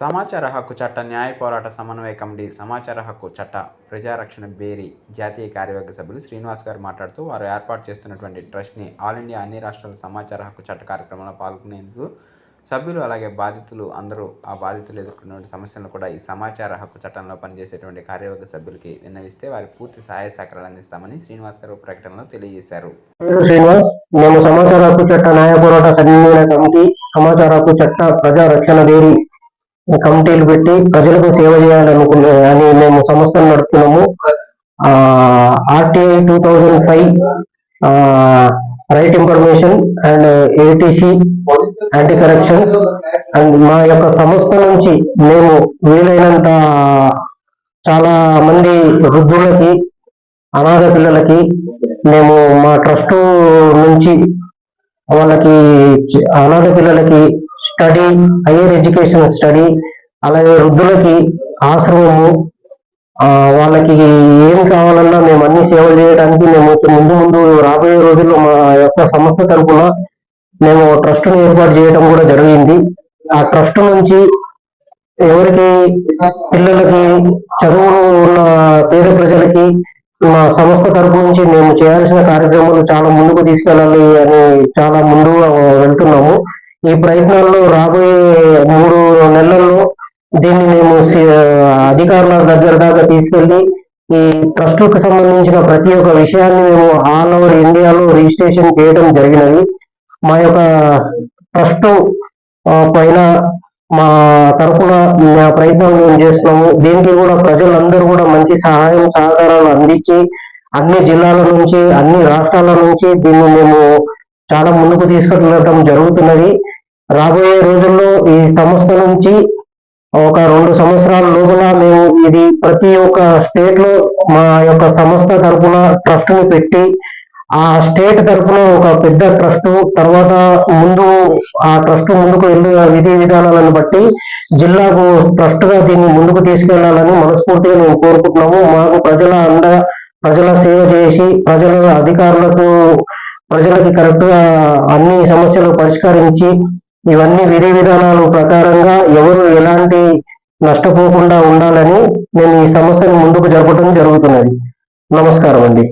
సమాచార హక్కు చట్ట న్యాయ పోరాట సమన్వయ కమిటీ సమాచార హక్కు చట్ట ప్రజారక్షణ బేరీ జాతీయ కార్యవర్గ సభ్యులు శ్రీనివాస్ గారు మాట్లాడుతూ వారు ఏర్పాటు చేస్తున్నటువంటి ట్రస్ట్ని ఆల్ ఇండియా అన్ని రాష్ట్రాల సమాచార హక్కు చట్ట కార్యక్రమంలో పాల్గొనేందుకు సభ్యులు అలాగే బాధితులు అందరూ ఆ బాధితులు ఎదుర్కొన్నటువంటి సమస్యలను కూడా ఈ సమాచార హక్కు చట్టంలో పనిచేసేటువంటి కార్యవర్గ సభ్యులకి విన్నవిస్తే వారి పూర్తి సహాయ సహకారాలు అందిస్తామని శ్రీనివాస్ గారు ప్రకటనలో తెలియజేశారు. శ్రీనివాస్ మేము సమాచార హక్కు చట్ట న్యాయ పోరాట సమన్వయ కమిటీ సమాచార హక్కు చట్ట ప్రజా రక్షణ దేరి కమిటీలు పెట్టి ప్రజలకు సేవ చేయాలనుకునే అని మేము సంస్థను నడుపుతున్నాము. RTI two thousand five right information and ATC anti corruptions and మా యొక్క సంస్థ నుంచి మేము వీలైనంత చాలా మంది వృద్ధులకి అనాథ పిల్లలకి మేము మా ట్రస్ట్ నుంచి వాళ్ళకి అనాథ పిల్లలకి స్టడీ హైయర్ ఎడ్యుకేషన్ స్టడీ అలాగే వృద్ధులకి ఆశ్రమము వాళ్ళకి ఏం కావాలన్నా మేము అన్ని సేవలు చేయడానికి మేము ముందు ముందు రాబోయే రోజుల్లో మా యొక్క సంస్థ తరపున మేము ట్రస్ట్ ఏర్పాటు చేయడం కూడా జరిగింది. ఆ ట్రస్ట్ నుంచి ఎవరికి పిల్లలకి చదువులు ఉన్న పేద ప్రజలకి మా సంస్థ తరపు నుంచి మేము చేయాల్సిన కార్యక్రమాలు చాలా ముందుకు తీసుకెళ్ళాలి అని చాలా ముందుగా వెళ్తున్నాము. ఈ ప్రయత్నాల్లో రాబోయే మూడు నెలల్లో దీన్ని మేము అధికారుల దగ్గర దాకా తీసుకెళ్ళి ఈ ట్రస్టుకు సంబంధించిన ప్రతి ఒక్క విషయాన్ని మేము ఆల్ ఓవర్ ఇండియాలో రిజిస్ట్రేషన్ చేయడం జరిగినది. మా యొక్క ట్రస్ట్ పైన మా తరఫున మా ప్రయత్నం మేము చేస్తున్నాము. దీనికి కూడా ప్రజలందరూ కూడా మంచి సహాయం సహకారాలు అందించి అన్ని జిల్లాల నుంచి అన్ని రాష్ట్రాల నుంచి దీన్ని మేము చాలా ముందుకు తీసుకెళ్ళడం జరుగుతున్నది. రాబోయే రోజుల్లో ఈ సంస్థ నుంచి ఒక రెండు సంవత్సరాల లోపల మేము ఇది ప్రతి ఒక్క స్టేట్లో మా యొక్క సంస్థ తరపున ట్రస్ట్ని పెట్టి ఆ స్టేట్ తరపున ఒక పెద్ద ట్రస్ట్ తర్వాత ముందు ఆ ట్రస్ట్ ముందుకు వెళ్ళే విధి విధానాలను బట్టి జిల్లాకు ట్రస్ట్గా దీన్ని ముందుకు తీసుకెళ్ళాలని మనస్ఫూర్తిగా మేము కోరుకుంటున్నాము. మాకు ప్రజల అండ ప్రజల సేవ చేసి ప్రజల అధికారులకు ప్రజలకి కరెక్ట్గా అన్ని సమస్యలు పరిష్కరించి ఇవన్నీ విధి విధానాలు ప్రకారంగా ఎవరు ఎలాంటి నష్టపోకుండా ఉండాలని నేను ఈ సంస్థని ముందుకు జరపడం జరుగుతున్నది. నమస్కారం అండి